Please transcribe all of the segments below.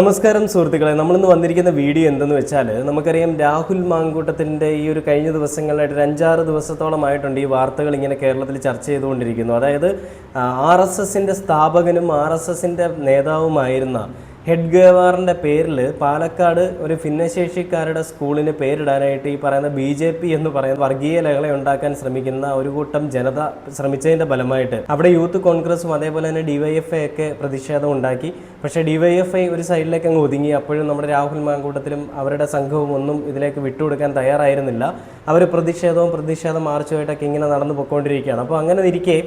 നമസ്കാരം സുഹൃത്തുക്കളെ നമ്മളിന്ന് വന്നിരിക്കുന്ന വീഡിയോ എന്തെന്ന് വെച്ചാൽ നമുക്കറിയാം രാഹുൽ മാങ്കൂട്ടത്തിന്റെ ഈ ഒരു കഴിഞ്ഞ ദിവസങ്ങളിലായിട്ട് ഒരു അഞ്ചാറ് ദിവസത്തോളമായിട്ടുണ്ട് ഈ വാർത്തകൾ ഇങ്ങനെ കേരളത്തിൽ ചർച്ച ചെയ്തുകൊണ്ടിരിക്കുന്നു. അതായത് ആർ എസ് എസിന്റെ സ്ഥാപകനും ആർ എസ് എസിന്റെ നേതാവുമായിരുന്ന ഹെഡ് ഗേവാറിന്റെ പേരിൽ പാലക്കാട് ഒരു ഭിന്നശേഷിക്കാരുടെ സ്കൂളിന് പേരിടാനായിട്ട് ഈ പറയുന്ന ബി ജെ പി എന്ന് പറയുന്ന വർഗീയ ലഹള ഉണ്ടാക്കാൻ ശ്രമിക്കുന്ന ഒരു കൂട്ടം ജനത ശ്രമിച്ചതിന്റെ ഫലമായിട്ട് അവിടെ യൂത്ത് കോൺഗ്രസും അതേപോലെ തന്നെ ഡിവൈഎഫ്ഐ ഒക്കെ പ്രതിഷേധം ഉണ്ടാക്കി. പക്ഷേ ഡിവൈഎഫ്ഐ ഒരു സൈഡിലേക്ക് അങ്ങ് ഒതുങ്ങി. അപ്പോഴും നമ്മുടെ രാഹുൽ മാങ്കൂട്ടത്തിലും അവരുടെ സംഘവും ഒന്നും ഇതിലേക്ക് വിട്ടുകൊടുക്കാൻ തയ്യാറായിരുന്നില്ല. അവർ പ്രതിഷേധവും പ്രതിഷേധം മാർച്ചുമായിട്ടൊക്കെ ഇങ്ങനെ നടന്നു പോയിക്കൊണ്ടിരിക്കുകയാണ് അപ്പോൾ അങ്ങനെ ഇരിക്കെ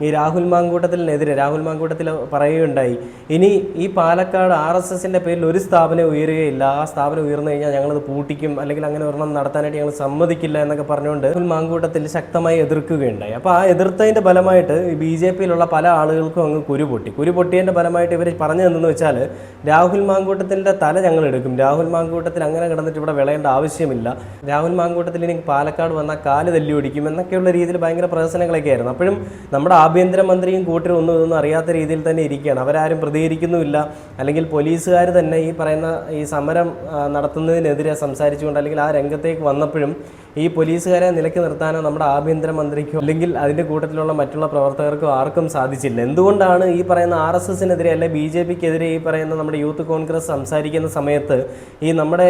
ഈ രാഹുൽ മാങ്കൂട്ടത്തിനെതിരെ രാഹുൽ മാങ്കൂട്ടത്തിൽ പറയുകയുണ്ടായി ഇനി ഈ പാലക്കാട് ആർ എസ് എസിന്റെ പേരിൽ ഒരു സ്ഥാപനം ഉയരുകയില്ല. ആ സ്ഥാപനം ഉയർന്നു കഴിഞ്ഞാൽ ഞങ്ങളത് പൂട്ടിക്കും അല്ലെങ്കിൽ അങ്ങനെ ഒരെണ്ണം നടത്താനായിട്ട് ഞങ്ങൾ സമ്മതിക്കില്ല എന്നൊക്കെ പറഞ്ഞുകൊണ്ട് രാഹുൽ മാങ്കൂട്ടത്തിൽ ശക്തമായി എതിർക്കുകയുണ്ടായി. അപ്പോൾ ആ എതിർത്തതിന്റെ ഫലമായിട്ട് ഈ ബി ജെ പിയിലുള്ള പല ആളുകൾക്കും അങ്ങ് കുരു പൊട്ടി. കുരു പൊട്ടിയതിന്റെ ഫലമായിട്ട് ഇവർ പറഞ്ഞു തന്നെന്ന് വെച്ചാൽ രാഹുൽ മാങ്കൂട്ടത്തിന്റെ തല ഞങ്ങൾ എടുക്കും. രാഹുൽ മാങ്കൂട്ടത്തിൽ അങ്ങനെ കിടന്നിട്ട് ഇവിടെ വിളയേണ്ട ആവശ്യമില്ല. രാഹുൽ മാങ്കൂട്ടത്തിൽ ഇനി പാലക്കാട് വന്നാൽ കാൽ തല്ലി ഓടിക്കും എന്നൊക്കെയുള്ള രീതിയിൽ ഭയങ്കര പ്രഹസനങ്ങളൊക്കെ ആയിരുന്നു അപ്പോഴും നമ്മുടെ ആഭ്യന്തരമന്ത്രിയും കൂട്ടരും ഒന്നും ഇതൊന്നും അറിയാത്ത രീതിയിൽ തന്നെ ഇരിക്കുകയാണ്. അവരാരും പ്രതികരിക്കുന്നുമില്ല. അല്ലെങ്കിൽ പോലീസുകാർ തന്നെ ഈ പറയുന്ന ഈ സമരം നടത്തുന്നതിനെതിരെ സംസാരിച്ചുകൊണ്ട് അല്ലെങ്കിൽ ആ രംഗത്തേക്ക് വന്നപ്പോഴും ഈ പോലീസുകാരെ നിലയ്ക്ക് നിർത്താനോ നമ്മുടെ ആഭ്യന്തരമന്ത്രിക്കോ അല്ലെങ്കിൽ അതിന്റെ കൂട്ടത്തിലുള്ള മറ്റുള്ള പ്രവർത്തകർക്കോ ആർക്കും സാധിച്ചില്ല. എന്തുകൊണ്ടാണ് ഈ പറയുന്ന ആർ എസ് എസിനെതിരെ അല്ലെ ബി ജെ പിക്കെതിരെ ഈ പറയുന്ന നമ്മുടെ യൂത്ത് കോൺഗ്രസ് സംസാരിക്കുന്ന സമയത്ത് ഈ നമ്മുടെ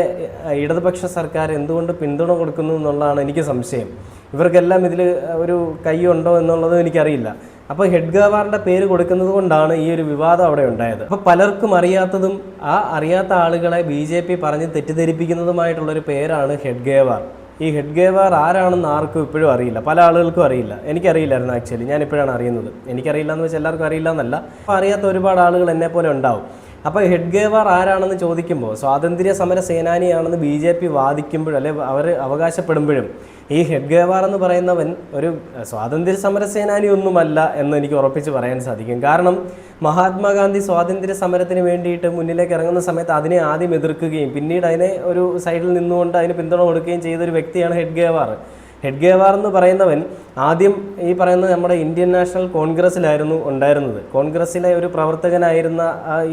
ഇടതുപക്ഷ സർക്കാർ എന്തുകൊണ്ട് പിന്തുണ കൊടുക്കുന്നു എന്നുള്ളതാണ് എനിക്ക് സംശയം. ഇവർക്കെല്ലാം ഇതിൽ ഒരു കൈയുണ്ടോ എന്നുള്ളതും എനിക്കറിയില്ല. അപ്പോൾ ഹെഡ് ഗവാറിന്റെ പേര് കൊടുക്കുന്നത് കൊണ്ടാണ് ഈ ഒരു വിവാദം അവിടെ ഉണ്ടായത്. അപ്പോൾ പലർക്കും അറിയാത്തതും ആ അറിയാത്ത ആളുകളെ ബി ജെ പി പറഞ്ഞ് തെറ്റിദ്ധരിപ്പിക്കുന്നതുമായിട്ടുള്ളൊരു പേരാണ് ഹെഡ് ഗേവാർ ഈ ഹെഡ് ഗേവാർ ആരാണെന്ന് ആർക്കും ഇപ്പോഴും അറിയില്ല. പല ആളുകൾക്കും അറിയില്ല. എനിക്കറിയില്ലായിരുന്നു ആക്ച്വലി. ഞാൻ ഇപ്പോഴാണ് അറിയുന്നത്. എനിക്കറിയില്ല എന്ന് വെച്ചാൽ എല്ലാവർക്കും അറിയില്ല എന്നല്ല അപ്പോൾ അറിയാത്ത ഒരുപാട് ആളുകൾ എന്നെ പോലെ ഉണ്ടാവും. അപ്പോൾ ഹെഡ് ഗേവാർ ആരാണെന്ന് ചോദിക്കുമ്പോൾ സ്വാതന്ത്ര്യ സമര സേനാനിയാണെന്ന് ബി ജെ പി വാദിക്കുമ്പോഴും അല്ലെ അവർ അവകാശപ്പെടുമ്പോഴും ഈ ഹെഡ് ഗേവാർ എന്ന് പറയുന്നവൻ ഒരു സ്വാതന്ത്ര്യ സമര സേനാനി ഒന്നുമല്ല എന്ന് എനിക്ക് ഉറപ്പിച്ച് പറയാൻ സാധിക്കും. കാരണം മഹാത്മാഗാന്ധി സ്വാതന്ത്ര്യ സമരത്തിന് വേണ്ടിയിട്ട് മുന്നിലേക്ക് ഇറങ്ങുന്ന സമയത്ത് അതിനെ ആദ്യം എതിർക്കുകയും പിന്നീട് അതിനെ ഒരു സൈഡിൽ നിന്നുകൊണ്ട് അതിന് പിന്തുണ കൊടുക്കുകയും ചെയ്ത ഒരു വ്യക്തിയാണ് ഹെഡ് ഗേവാർ ഹെഡ് ഗേവാർ എന്ന് പറയുന്നവൻ ആദ്യം ഈ പറയുന്ന നമ്മുടെ ഇന്ത്യൻ നാഷണൽ കോൺഗ്രസ്സിലായിരുന്നു ഉണ്ടായിരുന്നത്. കോൺഗ്രസ്സിലെ ഒരു പ്രവർത്തകനായിരുന്ന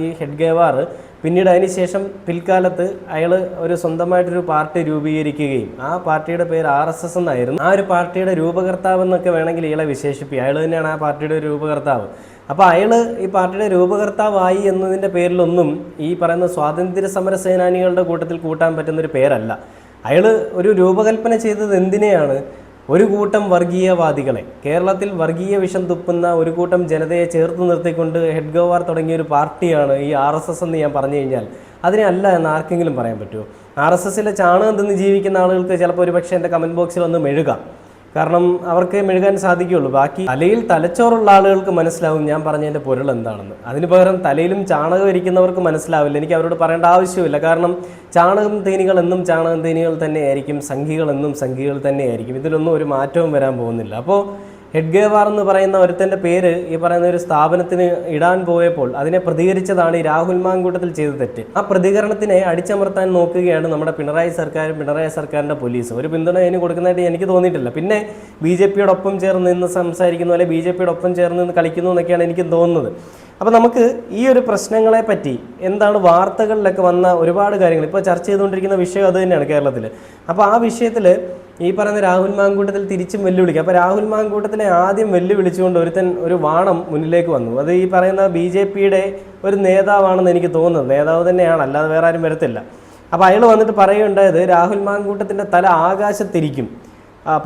ഈ ഹെഡ് ഗേവാർ പിന്നീട് അതിനുശേഷം പിൽക്കാലത്ത് അയാൾ ഒരു സ്വന്തമായിട്ടൊരു പാർട്ടി രൂപീകരിക്കുകയും ആ പാർട്ടിയുടെ പേര് ആർ എസ് എസ് എന്നായിരുന്നു. ആ ഒരു പാർട്ടിയുടെ രൂപകർത്താവ് എന്നൊക്കെ വേണമെങ്കിൽ ഇയാളെ വിശേഷിപ്പിക്കുക അയാൾ തന്നെയാണ് ആ പാർട്ടിയുടെ രൂപകർത്താവ്. അപ്പോൾ അയാൾ ഈ പാർട്ടിയുടെ രൂപകർത്താവായി എന്നതിന്റെ പേരിലൊന്നും ഈ പറയുന്ന സ്വാതന്ത്ര്യ സമര സേനാനികളുടെ കൂട്ടത്തിൽ കൂട്ടാൻ പറ്റുന്നൊരു പേരല്ല. അയാൾ ഒരു രൂപകൽപ്പന ചെയ്തത് എന്തിനെയാണ്? ഒരു കൂട്ടം വർഗീയവാദികളെ. കേരളത്തിൽ വർഗീയ വിഷം തുപ്പുന്ന ഒരു കൂട്ടം ജനതയെ ചേർത്ത് നിർത്തിക്കൊണ്ട് ഹെഡ് ഗോവാർ തുടങ്ങിയ ഒരു പാർട്ടിയാണ് ഈ ആർ എസ് എസ് എന്ന് ഞാൻ പറഞ്ഞു കഴിഞ്ഞാൽ. അതിനെ അല്ല എന്ന് ആർക്കെങ്കിലും പറയാൻ പറ്റുമോ? ആർ എസ് എസിലെ ചാണകം തിന്ന് ജീവിക്കുന്ന ആളുകൾക്ക് ചിലപ്പോൾ ഒരു പക്ഷേ എന്റെ കമന്റ് ബോക്സിൽ ഒന്ന് മെഴുകാം. കാരണം അവർക്ക് മെഴുകാൻ സാധിക്കുകയുള്ളൂ. ബാക്കി തലയിൽ തലച്ചോറുള്ള ആളുകൾക്ക് മനസ്സിലാവും ഞാൻ പറഞ്ഞതിന്റെ പൊരുൾ എന്താണെന്ന്. അതിന് പകരം തലയിലും ചാണകം ഇരിക്കുന്നവർക്ക് മനസ്സിലാവില്ല. എനിക്ക് അവരോട് പറയേണ്ട ആവശ്യമില്ല കാരണം ചാണകം തേനികൾ എന്നും ചാണകം തേനികൾ തന്നെയായിരിക്കും സംഘികൾ എന്നും സംഘികൾ തന്നെയായിരിക്കും. ഇതിലൊന്നും ഒരു മാറ്റവും വരാൻ പോകുന്നില്ല. അപ്പോൾ ഹെഡ് ഗേവാർ എന്ന് പറയുന്ന ഒരുത്തന്റെ പേര് ഈ പറയുന്ന ഒരു സ്ഥാപനത്തിന് ഇടാൻ പോയപ്പോൾ അതിനെ പ്രതികരിച്ചതാണ് ഈ രാഹുൽ മാങ്കൂട്ടത്തിൽ ചെയ്ത തെറ്റ്. ആ പ്രതികരണത്തിനെ അടിച്ചമർത്താൻ നോക്കുകയാണ് നമ്മുടെ പിണറായി സർക്കാരും പിണറായി സർക്കാരിന്റെ പോലീസും. ഒരു പിന്തുണ അതിന് കൊടുക്കുന്നതായിട്ട് എനിക്ക് തോന്നിയിട്ടില്ല. പിന്നെ ബി ജെ പിയോടൊപ്പം ചേർന്ന് നിന്ന് സംസാരിക്കുന്നു അല്ലെങ്കിൽ ബി ജെ പിയുടെ ഒപ്പം ചേർന്ന് നിന്ന് കളിക്കുന്നു എന്നൊക്കെയാണ് എനിക്ക് തോന്നുന്നത്. അപ്പോൾ നമുക്ക് ഈ ഒരു പ്രശ്നങ്ങളെ പറ്റി എന്താണ് വാർത്തകളിലൊക്കെ വന്ന ഒരുപാട് കാര്യങ്ങൾ. ഇപ്പോൾ ചർച്ച ചെയ്തുകൊണ്ടിരിക്കുന്ന വിഷയം അത് തന്നെയാണ് കേരളത്തിൽ അപ്പോൾ ആ വിഷയത്തിൽ ഈ പറയുന്ന രാഹുൽ മാങ്കൂട്ടത്തിൽ തിരിച്ചും വെല്ലുവിളിക്കും. അപ്പോൾ രാഹുൽ മാങ്കൂട്ടത്തിനെ ആദ്യം വെല്ലുവിളിച്ചുകൊണ്ട് ഒരുത്തൻ ഒരു വാണം മുന്നിലേക്ക് വന്നു. അത് ഈ പറയുന്ന ബി ജെ പിയുടെ ഒരു നേതാവാണെന്ന് എനിക്ക് തോന്നുന്നത് നേതാവ് തന്നെയാണ് അല്ലാതെ വേറെ ആരും വരത്തില്ല. അപ്പോൾ അയാൾ വന്നിട്ട് പറയുണ്ടായത് രാഹുൽ മാങ്കൂട്ടത്തിന്റെ തല ആകാശത്തിരിക്കും.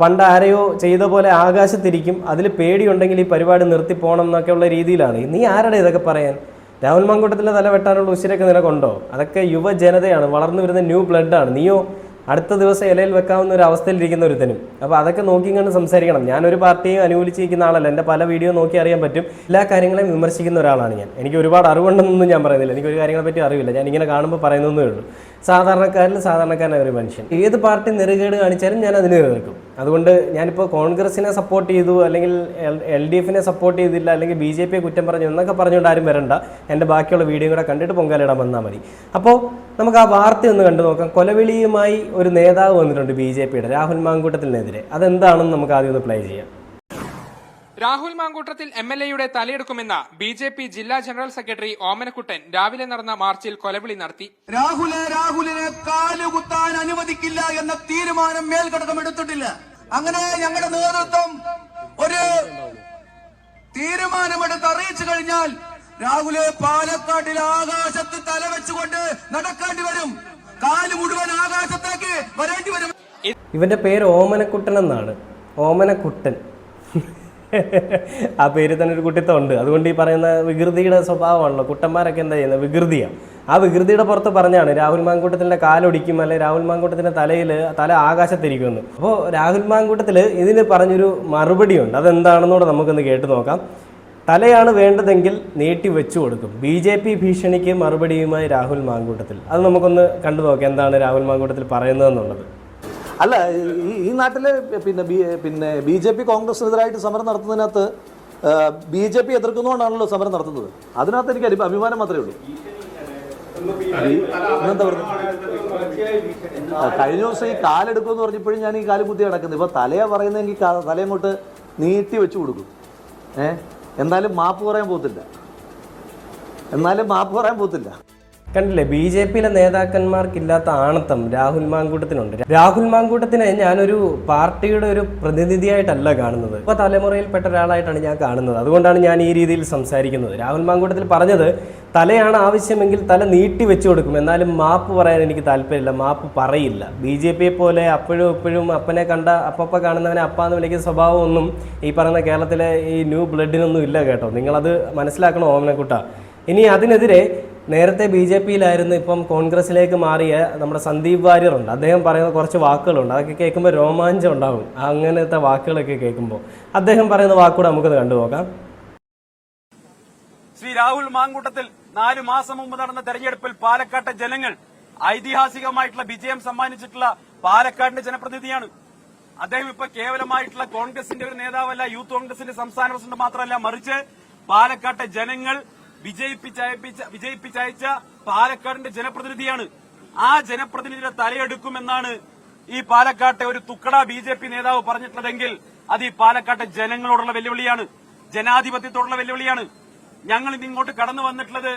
പണ്ട് ആരെയോ ചെയ്ത പോലെ ആകാശത്തിരിക്കും. അതിൽ പേടിയുണ്ടെങ്കിൽ ഈ പരിപാടി നിർത്തി നിർത്തിപ്പോണം എന്നൊക്കെയുള്ള രീതിയിലാണ്. നീ ആരുടെ ഇതൊക്കെ പറയാൻ? രാഹുൽ മാങ്കൂട്ടത്തിലെ തല വെട്ടാനുള്ള ഉശിരൊക്കെ നിനക്കുണ്ടോ? അതൊക്കെ യുവജനതയാണ് വളർന്നു വരുന്ന ന്യൂ ബ്ലഡാണ്. നീയോ അടുത്ത ദിവസം ഇലയിൽ വെക്കാവുന്ന ഒരു അവസ്ഥയിലിരിക്കുന്ന ഒരുത്തനും. അപ്പോൾ അതൊക്കെ നോക്കി കണ്ട് സംസാരിക്കണം. ഞാനൊരു പാർട്ടിയും അനുകൂലിച്ചിരിക്കുന്ന ആളല്ല. എന്റെ പല വീഡിയോ നോക്കി അറിയാൻ പറ്റും. എല്ലാ കാര്യങ്ങളെയും വിമർശിക്കുന്ന ഒരാളാണ് ഞാൻ. എനിക്ക് ഒരുപാട് അറിവുണ്ടെന്നൊന്നും ഞാൻ പറയുന്നില്ല. എനിക്ക് ഒരു കാര്യങ്ങളെ പറ്റി അറിവില്ല. ഞാൻ ഇങ്ങനെ കാണുമ്പോൾ പറയുന്നതേ ഉള്ളൂ. സാധാരണക്കാരിൽ സാധാരണക്കാരനായ ഒരു മനുഷ്യൻ. ഏത് പാർട്ടി നെറുകേട് കാണിച്ചാലും ഞാൻ അതിന് നിൽക്കും അതുകൊണ്ട് ഞാനിപ്പോൾ കോൺഗ്രസിനെ സപ്പോർട്ട് ചെയ്തു അല്ലെങ്കിൽ എൽ ഡി എഫിനെ സപ്പോർട്ട് ചെയ്തില്ല അല്ലെങ്കിൽ ബി ജെ പിയെ കുറ്റം പറഞ്ഞു എന്നൊക്കെ പറഞ്ഞുകൊണ്ട് ആരും വരണ്ട. എന്റെ ബാക്കിയുള്ള വീഡിയോ കൂടെ കണ്ടിട്ട് പൊങ്കാലിടാൻ വന്നാൽ മതി. അപ്പോൾ നമുക്ക് ആ വാർത്ത ഒന്ന് കണ്ടു നോക്കാം. കൊലവിളിയുമായി ഒരു നേതാവ് വന്നിട്ടുണ്ട് ബി ജെ പിയുടെ രാഹുൽ മാങ്കൂട്ടത്തിനെതിരെ. അതെന്താണെന്ന് നമുക്ക് ആദ്യം ഒന്ന് പ്ലേ ചെയ്യാം. രാഹുൽ മാങ്കൂട്ടത്തിൽ എം എൽ എയുടെ തലയെടുക്കുമെന്ന ബി ജെ പി ജില്ലാ ജനറൽ സെക്രട്ടറി ഓമനക്കുട്ടൻ രാവിലെ നടന്ന മാർച്ചിൽ കൊലവിളി നടത്തി. രാഹുലെ രാഹുലിനെ കാലുകുത്താൻ അനുവദിക്കില്ല എന്ന തീരുമാനം മേൽഘടകം എടുത്തിട്ടില്ല. അങ്ങനെ ഞങ്ങളുടെ നേതൃത്വം ഒരു തീരുമാനമെടുത്ത് അറിയിച്ചു കഴിഞ്ഞാൽ രാഹുലെ പാലക്കാട്ടിൽ ആകാശത്ത് തലവെച്ചുകൊണ്ട് നടക്കേണ്ടി വരും. കാൽ മുഴുവൻ ആകാശത്തേക്ക് വരേണ്ടി വരും. ഇവന്റെ പേര് ഓമനക്കുട്ടൻ എന്നാണ്. ഓമനക്കുട്ടൻ. ആ പേര് തന്നെ ഒരു കുട്ടിത്തം ഉണ്ട് അതുകൊണ്ട് ഈ പറയുന്ന വികൃതിയുടെ സ്വഭാവമാണല്ലോ. കുട്ടന്മാരൊക്കെ എന്താ ചെയ്യുന്നത് വികൃതിയാണ് ആ വികൃതിയുടെ പുറത്ത് പറഞ്ഞാണ് രാഹുൽ മാങ്കൂട്ടത്തിന്റെ കാലൊടിക്കും അല്ലെ രാഹുൽ മാങ്കൂട്ടത്തിന്റെ തലയിൽ തല ആകാശത്തിരിക്കുമെന്ന്. അപ്പോൾ രാഹുൽ മാങ്കൂട്ടത്തിൽ ഇതിന് പറഞ്ഞൊരു മറുപടിയുണ്ട്. അതെന്താണെന്നൂടെ നമുക്കൊന്ന് കേട്ട് നോക്കാം. തലയാണ് വേണ്ടതെങ്കിൽ നീട്ടി വെച്ചു കൊടുക്കും. ബി ജെ പി ഭീഷണിക്ക് മറുപടിയുമായി രാഹുൽ മാങ്കൂട്ടത്തിൽ. അത് നമുക്കൊന്ന് കണ്ടു നോക്കാം. എന്താണ് രാഹുൽ മാങ്കൂട്ടത്തിൽ പറയുന്നതെന്നുള്ളത്. അല്ല ഈ ഈ നാട്ടിലെ പിന്നെ ബി പിന്നെ ബി ജെ പി കോൺഗ്രസിനെതിരായിട്ട് സമരം നടത്തുന്നതിനകത്ത് ബി ജെ പി എതിർക്കുന്നതുകൊണ്ടാണല്ലോ സമരം നടത്തുന്നത്. അതിനകത്ത് എനിക്ക് അഭി- അഭിമാനം മാത്രമേ ഉള്ളൂ. കഴിഞ്ഞ ദിവസം ഈ കാലെടുക്കുമെന്ന് പറഞ്ഞപ്പോഴും ഞാൻ ഈ കാൽ കുത്തി കിടക്കുന്നത് ഇപ്പൊ തലയെ പറയുന്നതെങ്കിൽ തലയങ്ങോട്ട് നീട്ടി വെച്ചു കൊടുക്കും. ഏ? എന്നാലും മാപ്പ് പറയാൻ പോകത്തില്ല എന്നാലും മാപ്പ് പറയാൻ പോത്തില്ല. കണ്ടില്ലേ? ബി ജെ പിയിലെ നേതാക്കന്മാർക്കില്ലാത്ത ആണത്തം രാഹുൽ മാങ്കൂട്ടത്തിനുണ്ട്. രാഹുൽ മാങ്കൂട്ടത്തിനെ ഞാനൊരു പാർട്ടിയുടെ ഒരു പ്രതിനിധിയായിട്ടല്ല കാണുന്നത്. ഇപ്പൊ തലമുറയിൽപ്പെട്ട ഒരാളായിട്ടാണ് ഞാൻ കാണുന്നത്. അതുകൊണ്ടാണ് ഞാൻ ഈ രീതിയിൽ സംസാരിക്കുന്നത്. രാഹുൽ മാങ്കൂട്ടത്തിൽ പറഞ്ഞത് തലയാണ് ആവശ്യമെങ്കിൽ തല നീട്ടി വെച്ചു കൊടുക്കും. എന്നാലും മാപ്പ് പറയാൻ എനിക്ക് താല്പര്യമില്ല. മാപ്പ് പറയില്ല. ബി ജെ പിയെ പോലെ അപ്പോഴും ഇപ്പോഴും അപ്പനെ കണ്ട അപ്പപ്പ കാണുന്നവനെ അപ്പാന്ന് വിളിക്കുന്ന സ്വഭാവമൊന്നും ഈ പറയുന്ന കേരളത്തിലെ ഈ ന്യൂ ബ്ലഡിനൊന്നും ഇല്ല കേട്ടോ. നിങ്ങളത് മനസ്സിലാക്കണം ഓമനക്കുട്ട? ഇനി അതിനെതിരെ നേരത്തെ ബി ജെ പിയിലായിരുന്നു ഇപ്പം കോൺഗ്രസിലേക്ക് മാറിയ നമ്മുടെ സന്ദീപ് വാര്യർ ഉണ്ട് അദ്ദേഹം പറയുന്ന കുറച്ച് വാക്കുകളുണ്ട്. അതൊക്കെ കേൾക്കുമ്പോൾ രോമാഞ്ചം ഉണ്ടാകും അങ്ങനത്തെ വാക്കുകളൊക്കെ കേൾക്കുമ്പോൾ. അദ്ദേഹം പറയുന്ന വാക്കുകൂടെ നമുക്കത് കണ്ടു നോക്കാം ശ്രീ രാഹുൽ മാങ്കൂട്ടത്തിൽ നാലു മാസം മുമ്പ് നടന്ന തെരഞ്ഞെടുപ്പിൽ പാലക്കാട്ടെ ജനങ്ങൾ ഐതിഹാസികമായിട്ടുള്ള വിജയം സമ്മാനിച്ചിട്ടുള്ള പാലക്കാടിന്റെ ജനപ്രതിനിധിയാണ്. അദ്ദേഹം ഇപ്പൊ കേവലമായിട്ടുള്ള കോൺഗ്രസിന്റെ ഒരു നേതാവല്ല യൂത്ത് കോൺഗ്രസിന്റെ സംസ്ഥാന പ്രസിഡന്റ് മാത്രമല്ല മറിച്ച് പാലക്കാട്ടെ ജനങ്ങൾ വിജയിപ്പിച്ചയപ്പിച്ച വിജയിപ്പിച്ചയച്ച പാലക്കാടിന്റെ ജനപ്രതിനിധിയാണ്. ആ ജനപ്രതിനിധിയുടെ തലയെടുക്കുമെന്നാണ് ഈ പാലക്കാട്ടെ ഒരു തുക്കട ബി ജെ പി നേതാവ് പറഞ്ഞിട്ടുള്ളതെങ്കിൽ അത് ഈ പാലക്കാട്ടെ ജനങ്ങളോടുള്ള വെല്ലുവിളിയാണ്. ജനാധിപത്യത്തോടുള്ള വെല്ലുവിളിയാണ്. ഞങ്ങൾ ഇങ്ങോട്ട് കടന്നു വന്നിട്ടുള്ളത്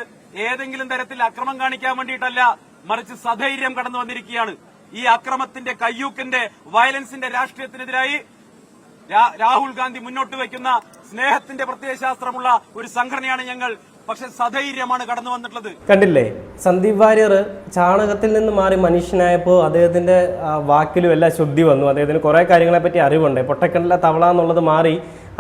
ഏതെങ്കിലും തരത്തിൽ അക്രമം കാണിക്കാൻ വേണ്ടിയിട്ടല്ല മറിച്ച് സധൈര്യം കടന്നു വന്നിരിക്കുകയാണ്. ഈ അക്രമത്തിന്റെ കയ്യൂക്കിന്റെ വയലൻസിന്റെ രാഷ്ട്രീയത്തിനെതിരായി രാഹുൽ ഗാന്ധി മുന്നോട്ട് വയ്ക്കുന്ന സ്നേഹത്തിന്റെ പ്രത്യയശാസ്ത്രമുള്ള ഒരു സംഘടനയാണ് ഞങ്ങൾ. പക്ഷെ സധൈര്യമാണ് കടന്നു വന്നിട്ടുള്ളത്. കണ്ടില്ലേ? സന്ദീപ് വാര്യർ ചാണകത്തിൽ നിന്ന് മാറി മനുഷ്യനായപ്പോൾ അദ്ദേഹത്തിന്റെ വാക്കിലും എല്ലാം ശുദ്ധി വന്നു. അദ്ദേഹത്തിന് കുറേ കാര്യങ്ങളെ പറ്റി അറിവുണ്ട്. പൊട്ടക്കണ്ടിലെ തവള എന്നുള്ളത് മാറി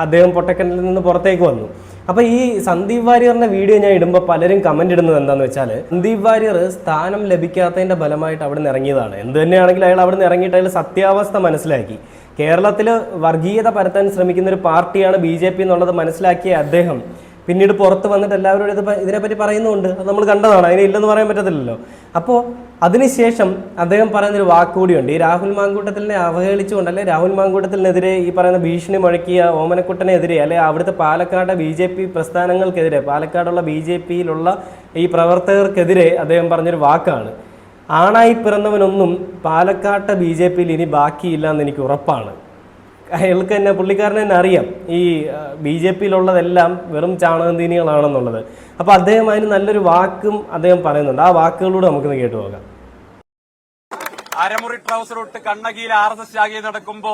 അദ്ദേഹം പൊട്ടക്കണ്ടിൽ നിന്ന് പുറത്തേക്ക് വന്നു. അപ്പോൾ ഈ സന്ദീപ് വാര്യറിന്റെ വീഡിയോ ഞാൻ ഇടുമ്പോൾ പലരും കമന്റ് ഇടുന്നത് എന്താണെന്ന് വെച്ചാൽ സന്ദീപ് വാര്യർ സ്ഥാനം ലഭിക്കാത്തതിന്റെ ഫലമായിട്ട് അവിടെ നിന്ന് ഇറങ്ങിയതാണ്. എന്ത് തന്നെയാണെങ്കിലും അയാൾ അവിടെ നിന്ന് ഇറങ്ങിയിട്ട് അയാൾ സത്യാവസ്ഥ മനസ്സിലാക്കി. കേരളത്തിൽ വർഗീയത പരത്താൻ ശ്രമിക്കുന്ന ഒരു പാർട്ടിയാണ് ബി എന്നുള്ളത് മനസ്സിലാക്കിയ അദ്ദേഹം പിന്നീട് പുറത്ത് വന്നിട്ട് എല്ലാവരും ഇത് ഇതിനെപ്പറ്റി പറയുന്നുണ്ട് അത് നമ്മൾ കണ്ടതാണ്. അതിനെ ഇല്ലെന്ന് പറയാൻ പറ്റത്തില്ലല്ലോ. അപ്പോൾ അതിനുശേഷം അദ്ദേഹം പറയുന്നൊരു വാക്കുകൂടിയുണ്ട്. ഈ രാഹുൽ മാങ്കൂട്ടത്തിനെ അവഹേളിച്ചുകൊണ്ട് അല്ലെ രാഹുൽ മാങ്കൂട്ടത്തിനെതിരെ ഈ പറയുന്ന ഭീഷണി മുഴക്കിയ ഓമനക്കുട്ടനെതിരെ അല്ലെ അവിടുത്തെ പാലക്കാട് ബി ജെ പി പ്രസ്ഥാനങ്ങൾക്കെതിരെ പാലക്കാടുള്ള ബി ജെ പിയിലുള്ള ഈ പ്രവർത്തകർക്കെതിരെ അദ്ദേഹം പറഞ്ഞൊരു വാക്കാണ്. ആണായി പിറന്നവനൊന്നും പാലക്കാട്ടെ ബി ജെ പിയിൽ ഇനി ബാക്കിയില്ല എന്ന് എനിക്ക് ഉറപ്പാണ്. അയാൾക്ക് തന്നെ പുള്ളിക്കാരനെ തന്നെ അറിയാം. ഈ ബി ജെ പിയിലുള്ളതെല്ലാം വെറും ചാണകന്തീനികളാണെന്നുള്ളത് അപ്പോൾ അദ്ദേഹം അതിന് നല്ലൊരു വാക്കും അദ്ദേഹം പറയുന്നുണ്ട്. ആ വാക്കുകളിലൂടെ നമുക്കിന്ന് കേട്ടു പോകാം. അരമുറി ട്രൗസർ ഇട്ട് കണ്ണകിയിൽ ആർ എസ് എസ് ശാഖയിൽ നടക്കുമ്പോ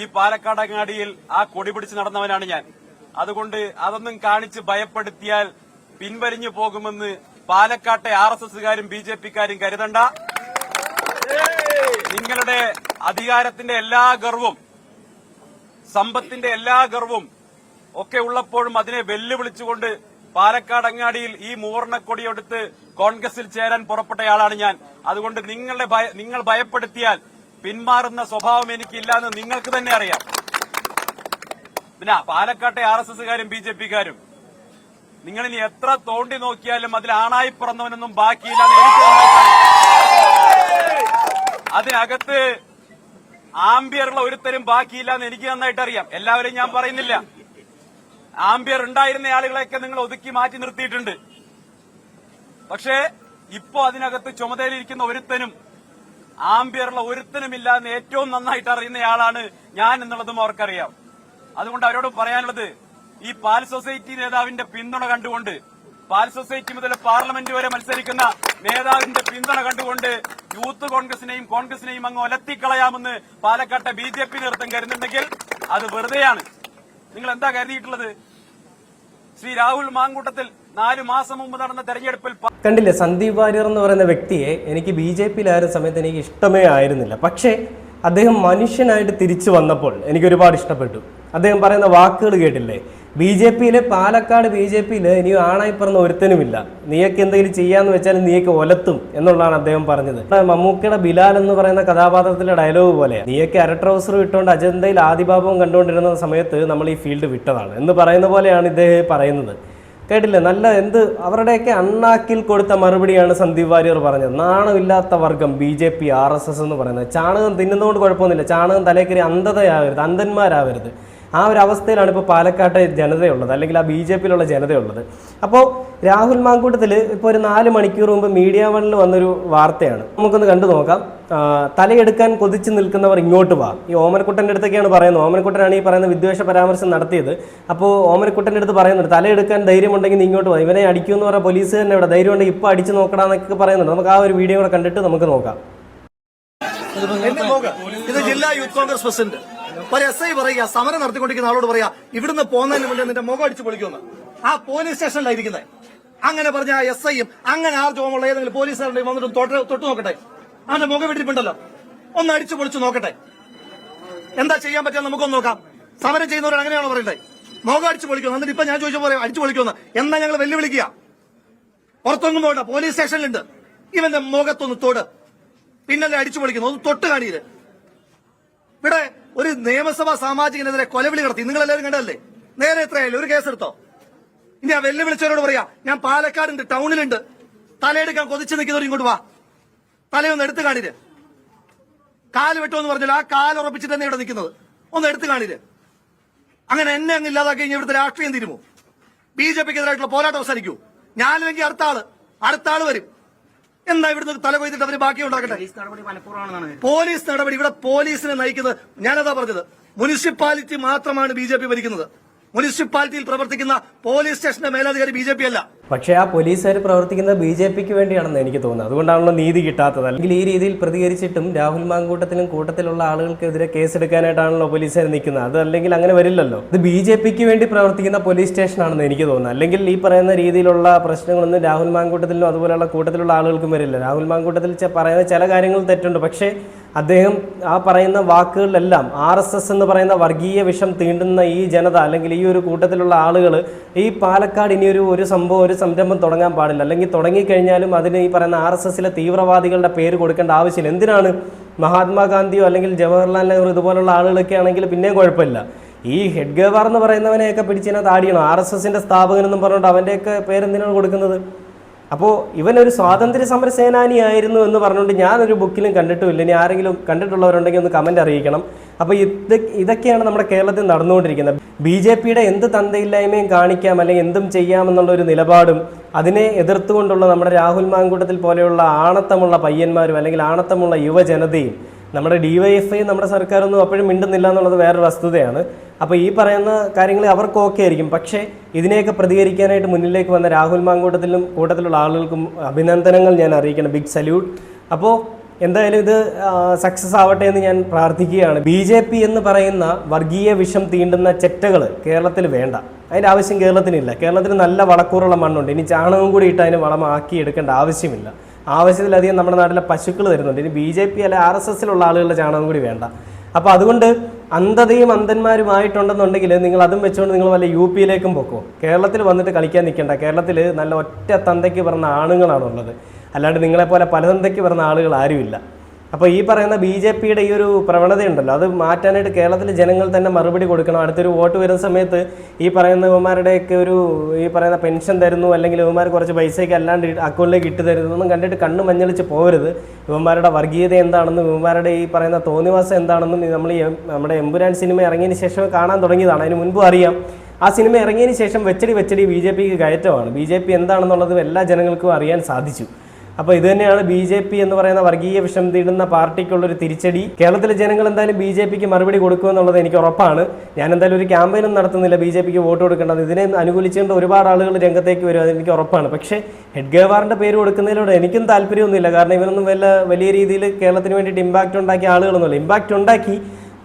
ഈ പാലക്കാട് അങ്ങാടിയിൽ ആ കൊടി പിടിച്ച് നടന്നവനാണ് ഞാൻ. അതുകൊണ്ട് അതൊന്നും കാണിച്ച് ഭയപ്പെടുത്തിയാൽ പിൻവലിഞ്ഞു പോകുമെന്ന് പാലക്കാട്ടെ ആർ എസ് എസുകാരും ബി ജെ പിക്കാരും കരുതണ്ട. നിങ്ങളുടെ അധികാരത്തിന്റെ എല്ലാ ഗർവും സമ്പത്തിന്റെ എല്ലാ ഗർവും ഒക്കെ ഉള്ളപ്പോഴും അതിനെ വെല്ലുവിളിച്ചുകൊണ്ട് പാലക്കാട് അങ്ങാടിയിൽ ഈ മൂവർണക്കൊടിയെടുത്ത് കോൺഗ്രസിൽ ചേരാൻ പുറപ്പെട്ടയാളാണ് ഞാൻ അതുകൊണ്ട് നിങ്ങളുടെ നിങ്ങൾ ഭയപ്പെടുത്തിയാൽ പിന്മാറുന്ന സ്വഭാവം എനിക്കില്ല എന്ന് നിങ്ങൾക്ക് തന്നെ അറിയാം പിന്നെ പാലക്കാട്ടെ ആർ എസ് എസുകാരും ബി ജെ പിക്കാരും നിങ്ങൾ ഇനി എത്ര തോണ്ടി നോക്കിയാലും അതിൽ ആണായി പിറന്നവനൊന്നും ബാക്കിയില്ല. അതിനകത്ത് ആംബിയറുള്ള ഒരുത്തരും ബാക്കിയില്ല എന്ന് എനിക്ക് നന്നായിട്ട് അറിയാം എല്ലാവരെയും ഞാൻ പറയുന്നില്ല. ആംബിയർ ഉണ്ടായിരുന്ന ആളുകളെയൊക്കെ നിങ്ങൾ ഒതുക്കി മാറ്റി നിർത്തിയിട്ടുണ്ട്. പക്ഷേ ഇപ്പോ അതിനകത്ത് ചുമതലയിരിക്കുന്ന ഒരുത്തനും ആംബിയറുള്ള ഒരുത്തനുമില്ല എന്ന് ഏറ്റവും നന്നായിട്ട് അറിയുന്നയാളാണ് ഞാൻ എന്നുള്ളതും അവർക്കറിയാം. അതുകൊണ്ട് അവരോട് പറയാനുള്ളത് ഈ പാൽ സൊസൈറ്റി നേതാവിന്റെ പിന്തുണ കണ്ടുകൊണ്ട് പാൽ സൊസൈറ്റി മുതൽ പാർലമെന്റ് വരെ മത്സരിക്കുന്ന നേതാവിന്റെ പിന്തുണ കണ്ടുകൊണ്ട് യൂത്ത് കോൺഗ്രസിനെയും കോൺഗ്രസിനെയും അങ്ങ് ഒലത്തിക്കളയാമെന്ന് പാലക്കാട്ടെ ബി ജെ പി നേതൃത്വം കരുതുന്നുണ്ടെങ്കിൽ അത് വെറുതെയാണ്. നിങ്ങൾ എന്താ കരുതിയിട്ടുള്ളത്? ശ്രീ രാഹുൽ മാങ്കൂട്ടത്തിൽ നാലു മാസം മുമ്പ് നടന്ന തെരഞ്ഞെടുപ്പിൽ കണ്ടില്ല സന്ദീപ് വാര്യർ എന്ന് പറയുന്ന വ്യക്തിയെ എനിക്ക് ബി ജെ പിയിലായിരുന്ന സമയത്ത് എനിക്ക് ഇഷ്ടമേ ആയിരുന്നില്ല. പക്ഷേ അദ്ദേഹം മനുഷ്യനായിട്ട് തിരിച്ചു വന്നപ്പോൾ എനിക്ക് ഒരുപാട് ഇഷ്ടപ്പെട്ടു. അദ്ദേഹം പറയുന്ന വാക്കുകൾ കേട്ടില്ലേ? ബി ജെ പിയിലെ പാലക്കാട് ബി ജെ പിയിൽ ഇനി ആണായി പറഞ്ഞ ഒരുത്തനുമില്ല. നീയൊക്കെ എന്തെങ്കിലും ചെയ്യാന്ന് വെച്ചാൽ നീയൊക്കെ ഒലത്തും എന്നുള്ളതാണ് അദ്ദേഹം പറഞ്ഞത്. മമ്മൂക്കയുടെ ബിലാൽ എന്ന് പറയുന്ന കഥാപാത്രത്തിലെ ഡയലോഗ് പോലെ നീയൊക്കെ അര ട്രൗസർ ഇട്ടുകൊണ്ട് അജന്തയിൽ ആദിഭാവം കണ്ടുകൊണ്ടിരുന്ന സമയത്ത് നമ്മൾ ഈ ഫീൽഡ് വിട്ടതാണ് എന്ന് പറയുന്ന പോലെയാണ് ഇദ്ദേഹം പറയുന്നത്. കേട്ടില്ല? നല്ല എന്ത് അവരുടെയൊക്കെ അണ്ണാക്കിൽ കൊടുത്ത മറുപടിയാണ് സന്ദീപ് വാര്യർ പറഞ്ഞത്. നാണമില്ലാത്ത വർഗം B J P R S S എന്ന് പറയുന്നത്. ചാണകം തിന്നുന്നതുകൊണ്ട് കുഴപ്പമൊന്നുമില്ല. ചാണകം തലേക്കറി അന്ധതയാവരുത് അന്ധന്മാരാവരുത്. ആ ഒരു അവസ്ഥയിലാണ് ഇപ്പോൾ പാലക്കാട്ടെ ജനതയുള്ളത് അല്ലെങ്കിൽ ആ ബി ജെ പിയിലുള്ള ജനതയുള്ളത്. അപ്പോൾ രാഹുൽ മാങ്കൂട്ടത്തിൽ ഇപ്പോൾ ഒരു നാല് മണിക്കൂർ മുമ്പ് മീഡിയ വണ്ണിൽ വന്നൊരു വാർത്തയാണ്. നമുക്കൊന്ന് കണ്ടു നോക്കാം. തലയെടുക്കാൻ കൊതിച്ച് നിൽക്കുന്നവർ ഇങ്ങോട്ട് വാ. ഈ ഓമനക്കുട്ടന്റെ അടുത്തൊക്കെയാണ് പറയുന്നത്. ഓമനക്കുട്ടനാണ് ഈ പറയുന്ന വിദ്വേഷ പരാമർശം നടത്തിയത്. അപ്പോൾ ഓമനക്കുട്ടന്റെ അടുത്ത് പറയുന്നുണ്ട് തലയെടുക്കാൻ ധൈര്യമുണ്ടെങ്കിൽ നീ ഇങ്ങോട്ട് വാ. ഇവനെ അടിക്കുമെന്ന് പറഞ്ഞ പോലീസ് തന്നെ ഇവിടെ ധൈര്യം ഉണ്ടെങ്കിൽ ഇപ്പോൾ അടിച്ച് നോക്കണമെന്നൊക്കെ പറയുന്നുണ്ട്. നമുക്ക് ആ ഒരു വീഡിയോ കൂടെ കണ്ടിട്ട് നമുക്ക് നോക്ക്. ഇത് ജില്ലാ യൂത്ത് കോൺഗ്രസ് പ്രസിഡന്റ്. ഒരു എസ് ഐ പറയുക സമരം നടത്തിക്കൊണ്ടിരിക്കുന്ന ആളോട് പറയാ ഇവിടുന്ന് പോകുന്നതിന് മുന്നേ നിന്റെ മുഖം അടിച്ചു പൊളിക്കുമെന്ന്. ആ പോലീസ് സ്റ്റേഷനിലായിരിക്കുന്നത് അങ്ങനെ പറഞ്ഞ ആ എസ് ഐയും അങ്ങനെ ആർജവമുള്ള ഏതെങ്കിലും പോലീസുകാരുടെ വന്നിട്ട് തൊട്ട് തൊട്ട് നോക്കട്ടെ. അവന്റെ മുഖം വിട്ടിട്ടുണ്ടല്ലോ. ഒന്ന് അടിച്ചു പൊളിച്ചു നോക്കട്ടെ. എന്താ ചെയ്യാൻ പറ്റുക നമുക്കൊന്ന് നോക്കാം. സമരം ചെയ്യുന്നവർ അങ്ങനെയാണോ പറയണ്ടേ? മുഖം അടിച്ചു പൊളിക്കുന്നു എന്നിട്ട് ഇപ്പൊ ഞാൻ ചോദിച്ചു പോലെ അടിച്ചു പൊളിക്കുന്നു എന്നാ ഞങ്ങൾ വെല്ലുവിളിക്കുക? പുറത്തൊന്നും പോകണ്ട. പോലീസ് സ്റ്റേഷനിലുണ്ട്. ഇവന്റെ മുഖത്തൊന്ന് തൊട്. പിന്നല്ലേ അടിച്ചു പൊളിക്കുന്നു ഒന്ന് തൊട്ട് കാണിയത് ഇവിടെ ഒരു നിയമസഭാ സാമാജികനെതിരെ കൊലവിളി നടത്തി. നിങ്ങൾ എല്ലാവരും കണ്ടല്ലേ നേരെ എത്രയായാലും ഒരു കേസെടുത്തോ? ഇനി ആ വെല്ലുവിളിച്ചവരോട് പറയാ ഞാൻ പാലക്കാടുണ്ട് ടൗണിലുണ്ട്. തലയെടുക്കാൻ കൊതിച്ചു നിൽക്കുന്നവർ ഇങ്ങോട്ട് വാ. തലയൊന്ന് എടുത്തു കാണിര്. കാൽ വെട്ടുമെന്ന് പറഞ്ഞാൽ ആ കാൽ ഉറപ്പിച്ചിട്ട് തന്നെ ഇവിടെ നിൽക്കുന്നത്. ഒന്ന് എടുത്തു കാണിര്. അങ്ങനെ എന്നെ അങ്ങ് ഇല്ലാതാക്കി കഴിഞ്ഞാൽ ഇവിടുത്തെ രാഷ്ട്രീയം തീരുമോ? ബി ജെ പിക്ക് എതിരായിട്ടുള്ള പോരാട്ടം അവസാനിക്കൂ. ഞാനില്ലെങ്കിൽ അടുത്ത ആൾ അടുത്ത ആൾ വരും. എന്താ ഇവിടുന്ന് തല കൊയ്തിട്ട് അവർ ബാക്കി ഉണ്ടാക്കട്ടെ? പോലീസ് നടപടി. ഇവിടെ പോലീസിനെ നയിക്കുന്നത് ഞാനതാ പറഞ്ഞത്. മുനിസിപ്പാലിറ്റി മാത്രമാണ് ബി ജെ പി ഭരിക്കുന്നത്. മുനിസിപ്പാലിറ്റിയിൽ പ്രവർത്തിക്കുന്ന പോലീസ് സ്റ്റേഷന്റെ മേലധികാരി ബി ജെ പി അല്ല. പക്ഷേ ആ പോലീസുകാർ പ്രവർത്തിക്കുന്നത് ബി ജെ പിക്ക് വേണ്ടിയാണെന്ന് എനിക്ക് തോന്നുന്നത് അതുകൊണ്ടാണല്ലോ നീതി കിട്ടാത്തത്. അല്ലെങ്കിൽ ഈ രീതിയിൽ പ്രതികരിച്ചിട്ടും രാഹുൽ മാങ്കൂട്ടത്തിലും കൂട്ടത്തിലുള്ള ആളുകൾക്കെതിരെ കേസെടുക്കാനായിട്ടാണല്ലോ പോലീസുകാർ നിൽക്കുന്നത്. അത് അല്ലെങ്കിൽ അങ്ങനെ വരില്ലല്ലോ. ഇത് ബി ജെ പിക്ക് വേണ്ടി പ്രവർത്തിക്കുന്ന പോലീസ് സ്റ്റേഷനാണെന്ന് എനിക്ക് തോന്നുന്നത് അല്ലെങ്കിൽ ഈ പറയുന്ന രീതിയിലുള്ള പ്രശ്നങ്ങളൊന്നും രാഹുൽ മാങ്കൂട്ടത്തിലും അതുപോലെയുള്ള കൂട്ടത്തിലുള്ള ആളുകൾക്കും വരില്ല. രാഹുൽ മാങ്കൂട്ടത്തിൽ പറയുന്ന ചില കാര്യങ്ങൾ തെറ്റുണ്ട്. പക്ഷേ അദ്ദേഹം ആ പറയുന്ന വാക്കുകളിലെല്ലാം ആർ എസ് എസ് എന്ന് പറയുന്ന വർഗീയ വിഷം തീണ്ടുന്ന ഈ ജനത അല്ലെങ്കിൽ ഈ ഒരു കൂട്ടത്തിലുള്ള ആളുകൾ ഈ പാലക്കാട് ഇനിയൊരു ഒരു സംഭവം ഒരു സംരംഭം തുടങ്ങാൻ പാടില്ല. അല്ലെങ്കിൽ തുടങ്ങിക്കഴിഞ്ഞാലും അതിന് ഈ പറയുന്ന ആർ എസ് എസിലെ തീവ്രവാദികളുടെ പേര് കൊടുക്കേണ്ട ആവശ്യമില്ല. എന്തിനാണ് മഹാത്മാഗാന്ധിയോ അല്ലെങ്കിൽ ജവഹർലാൽ നെഹ്റു ഇതുപോലുള്ള ആളുകളൊക്കെ ആണെങ്കിൽ പിന്നെയും കുഴപ്പമില്ല. ഈ ഹെഡ് ഗവാർ എന്ന് പറയുന്നവനെയൊക്കെ പിടിച്ചതിനകത്ത് ആടിയണം ആർ എസ് എസിന്റെ സ്ഥാപകനെന്നും പറഞ്ഞുകൊണ്ട് അവന്റെയൊക്കെ പേരെന്തിനാണ് കൊടുക്കുന്നത്? അപ്പോൾ ഇവനൊരു സ്വാതന്ത്ര്യ സമര സേനാനിയായിരുന്നു എന്ന് പറഞ്ഞുകൊണ്ട് ഞാനൊരു ബുക്കിലും കണ്ടിട്ടുമില്ല. ഇനി ആരെങ്കിലും കണ്ടിട്ടുള്ളവരുണ്ടെങ്കിൽ ഒന്ന് കമന്റ് അറിയിക്കണം. അപ്പോൾ ഇത് ഇതൊക്കെയാണ് നമ്മുടെ കേരളത്തിൽ നടന്നുകൊണ്ടിരിക്കുന്നത്. ബി ജെ പിയുടെ എന്ത് തന്തയില്ലായ്മയും കാണിക്കാം അല്ലെങ്കിൽ എന്തും ചെയ്യാമെന്നുള്ള ഒരു നിലപാടും അതിനെ എതിർത്തുകൊണ്ടുള്ള നമ്മുടെ രാഹുൽ മാങ്കൂട്ടത്തിൽ പോലെയുള്ള ആണത്തമുള്ള പയ്യന്മാരും അല്ലെങ്കിൽ ആണത്തമുള്ള യുവജനതയും നമ്മുടെ ഡി വൈ എഫ് ഐ നമ്മുടെ സർക്കാരൊന്നും അപ്പോഴും മിണ്ടുന്നില്ല എന്നുള്ളത് വേറൊരു വസ്തുതയാണ്. അപ്പോൾ ഈ പറയുന്ന കാര്യങ്ങൾ അവർക്ക് ഓക്കെ ആയിരിക്കും. പക്ഷേ ഇതിനെയൊക്കെ പ്രതികരിക്കാനായിട്ട് മുന്നിലേക്ക് വന്ന രാഹുൽ മാങ്കൂട്ടത്തിലും കൂട്ടത്തിലുള്ള ആളുകൾക്കും അഭിനന്ദനങ്ങൾ ഞാൻ അറിയിക്കണം. ബിഗ് സല്യൂട്ട് അപ്പോൾ എന്തായാലും ഇത് സക്സസ് ആവട്ടെ എന്ന് ഞാൻ പ്രാർത്ഥിക്കുകയാണ്. ബി ജെ പി എന്ന് പറയുന്ന വർഗീയ വിഷം തീണ്ടുന്ന ചെറ്റകൾ കേരളത്തിൽ വേണ്ട. അതിന്റെ ആവശ്യം കേരളത്തിനില്ല. കേരളത്തിന് നല്ല വളക്കൂറുള്ള മണ്ണുണ്ട്. ഇനി ചാണകം കൂടി ഇട്ട് അതിന് വളമാക്കി എടുക്കേണ്ട ആവശ്യമില്ല. ആവശ്യത്തിലധികം നമ്മുടെ നാട്ടിലെ പശുക്കൾ തരുന്നുണ്ട്. ഇനി ബി ജെ പി അല്ലെ ആർ എസ് എസിലുള്ള ആളുകളുടെ ചാണകം കൂടി വേണ്ട. അപ്പോൾ അതുകൊണ്ട് അന്ധതയും അന്ധന്മാരുമായിട്ടുണ്ടെന്നുണ്ടെങ്കിൽ നിങ്ങൾ അതും വെച്ചുകൊണ്ട് നിങ്ങൾ വല്ല യു പിയിലേക്കും പൊക്കോ. കേരളത്തിൽ വന്നിട്ട് കളിക്കാൻ നിൽക്കേണ്ട. കേരളത്തിൽ നല്ല ഒറ്റ തന്തയ്ക്ക് പറഞ്ഞ ആണുങ്ങളാണുള്ളത്. അല്ലാണ്ട് നിങ്ങളെപ്പോലെ പല തന്തയ്ക്ക് പറഞ്ഞ ആളുകൾ ആരുമില്ല. അപ്പോൾ ഈ പറയുന്ന ബി ജെ പിയുടെ ഈ ഒരു പ്രവണതയുണ്ടല്ലോ അത് മാറ്റാനായിട്ട് കേരളത്തിലെ ജനങ്ങൾ തന്നെ മറുപടി കൊടുക്കണം. അടുത്തൊരു വോട്ട് വരുന്ന സമയത്ത് ഈ പറയുന്ന ഇവന്മാരുടെയൊക്കെ ഒരു ഈ പറയുന്ന പെൻഷൻ തരുന്നു അല്ലെങ്കിൽ ഇവന്മാർ കുറച്ച് പൈസയ്ക്ക് അല്ലാണ്ട് അക്കൗണ്ടിലേക്ക് ഇട്ട് തരുന്നു എന്നും കണ്ടിട്ട് കണ്ണു മഞ്ഞളിച്ച് പോകരുത്. ഇവന്മാരുടെ വർഗീയത എന്താണെന്നും ഇവന്മാരുടെ ഈ പറയുന്ന തോന്നിവാസം എന്താണെന്നും നമ്മൾ ഈ നമ്മുടെ എമ്പുരാൻ സിനിമ ഇറങ്ങിയതിന് ശേഷം കാണാൻ തുടങ്ങിയതാണ്. അതിന് മുൻപ് അറിയാം. ആ സിനിമ ഇറങ്ങിയതിന് ശേഷം വെച്ചടി വെച്ചടി ബി ജെ പിക്ക് കയറ്റമാണ്. ബി ജെ പി എന്താണെന്നുള്ളത് എല്ലാ ജനങ്ങൾക്കും അറിയാൻ സാധിച്ചു. അപ്പോൾ ഇത് തന്നെയാണ് ബി ജെ പി എന്ന് പറയുന്ന വർഗീയ വിഷം തീടുന്ന പാർട്ടിക്കുള്ളൊരു തിരിച്ചടി. കേരളത്തിലെ ജനങ്ങൾ എന്തായാലും ബി ജെ പിക്ക് മറുപടി കൊടുക്കുമെന്നുള്ളത് എനിക്ക് ഉറപ്പാണ്. ഞാൻ എന്തായാലും ഒരു ക്യാമ്പയിനും നടത്തുന്നില്ല ബി ജെ പിക്ക് വോട്ട് കൊടുക്കേണ്ടത്. ഇതിനെ അനുകൂലിച്ചുകൊണ്ട് ഒരുപാട് ആളുകൾ രംഗത്തേക്ക് വരും അതെനിക്ക് ഉറപ്പാണ്. പക്ഷേ ഹെഡ് ഗേവാറിന്റെ പേര് കൊടുക്കുന്നതിലൂടെ എനിക്കും താല്പര്യമൊന്നുമില്ല. കാരണം ഇവനൊന്നും വല്ല വലിയ രീതിയിൽ കേരളത്തിന് വേണ്ടിയിട്ട് ഇമ്പാക്റ്റ് ഉണ്ടാക്കിയ ആളുകളൊന്നുമില്ല. ഇമ്പാക്റ്റ് ഉണ്ടാക്കി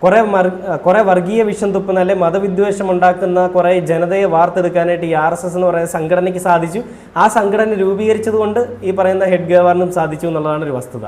കുറെ മർ കുറേ വർഗീയ വിഷം തുപ്പുന്ന അല്ലെ മതവിദ്വേഷം ഉണ്ടാക്കുന്ന കുറേ ജനതയെ വാർത്തെടുക്കാനായിട്ട് ഈ ആർ എസ് എസ് എന്ന് പറയുന്ന സംഘടനയ്ക്ക് സാധിച്ചു. ആ സംഘടന രൂപീകരിച്ചതുകൊണ്ട് ഈ പറയുന്ന ഹെഡ് ഗവർണറും സാധിച്ചു എന്നുള്ളതാണ് ഒരു വസ്തുത.